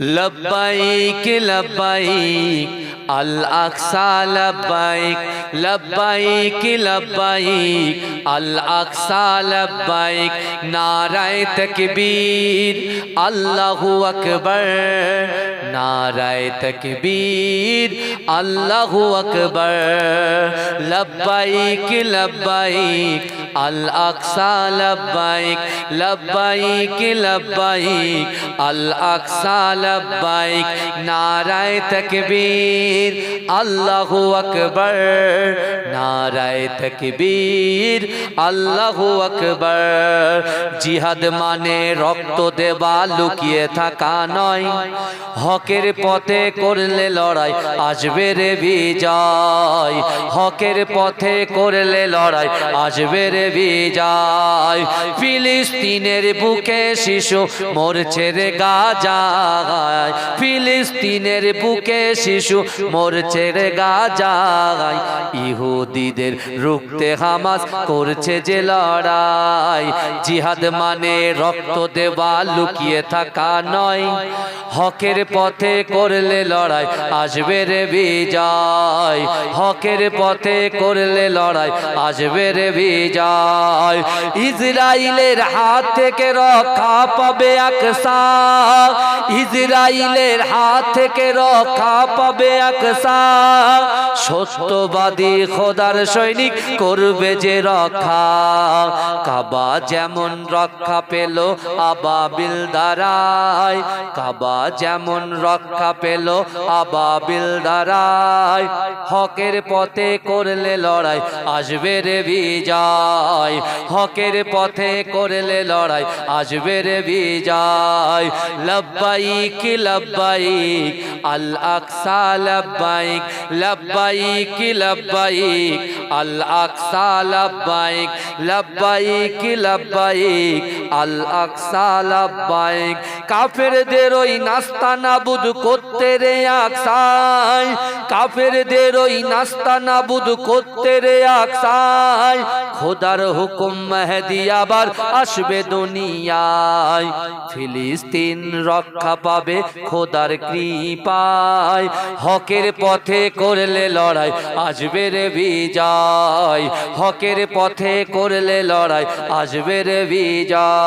لبیک لبیک আল আকসা লব্বাইক লব্বাইক লব্বাইক। আল আকসা লব্বাইক, নারায় তকবীর। আল্লাহু আকবর, নারায় তকবীর। আল্লাহু আকবর, লব্বাইক লব্বাইক। আল আকসা লব্বাইক লব্বাইক লব্বাইক। আল আকসা লব্বাইক, নারায় তকবীর। আল্লাহু আকবার। নারায় তকবীর, আল্লাহু আকবার। জিহাদ মানে রক্ত দেবা লুকিয়ে থাকা নয়। হকের পথে করলে লড়াই, আসবে রে বিজয়। হকের পথে করলে লড়াই, আসবে রে বিজয়। ফিলিস্তিনের বুকে শিশু মরছে রে গাজায়। ফিলিস্তিনের বুকে শিশু মরছে রে গাজায়। ইহুদিদের রুখতে হামাস করছে যে লড়াই। জিহাদ মানে রক্ত দেওয়া, লুকিয়ে থাকা নয়। হকের পথে করলে লড়াই, আসবে রে বিজয়। হকের পথে করলে লড়াই, আসবে রে বিজয়। ইসরায়েলের হাত থেকে রক্ষা পাবে আকসা। ইসরায়েলের হাত থেকে রক্ষা পাবে আকসা। সত্যবাদী খোদার সৈনিক করবে যে রক্ষা। কাবা যেমন রক্ষা পেল আবাবিল দ্বারায়। কাবা যেমন রক্ষা পেল আবাবিল দ্বারায়। হকের পথে করলে লড়াই আসবে রে বিজয়। হকের পথে করলে লড়াই আসবে রে বিজয়। লব্বাইক লব্বাইক, আল আকসা লব্বাইক লব্বাইক লব্বাইক। আল আকসা লব্বাইক লব্বাইক লব্বাইক? আল আকসা লব্বাইক। কাফেরদের ওই নাস্তা নাবুদ করতে রে আকসাই। কাফেরদের ওই নাস্তা নাবুদ করতে রে আকসাই। খোদার হুকুম মেহেদি আবার আসবে দুনিয়ায়। ফিলিস্তিন রক্ষা পাবে খোদার কৃপায়। হকের পথে করলে লড়াই আসবে রে বিজয়। হকের পথে করলে লড়াই আসবে রে বিজয়।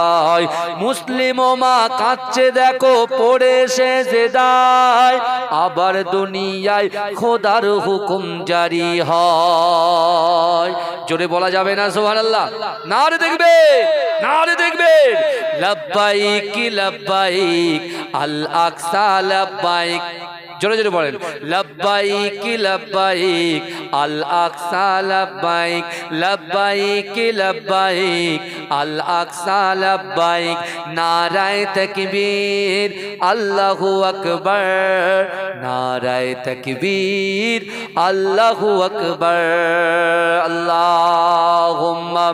মুসলিম মা কাঁদছে, দেখো, পড়ে সে যে দায় আবার দুনিয়ায় খোদার হুকুম জারি হয়। জোরে বলা যাবে না সোহান আল্লাহ না রে দেখবে না রে দেখবে। লব্বাইক লব্বাইক? আল আকসা লব্বাইক। জোরে জোরে বলেন। লব্বাইক লব্বাইক আল আকসা লব্বাইক লব্বাইক লব্বাইক আল আকসা লব্বাইক, নারায় তকবীর, আল্লাহু আকবার, নারায় তকবীর, আল্লাহু আকবার, আল্লাহুম্মা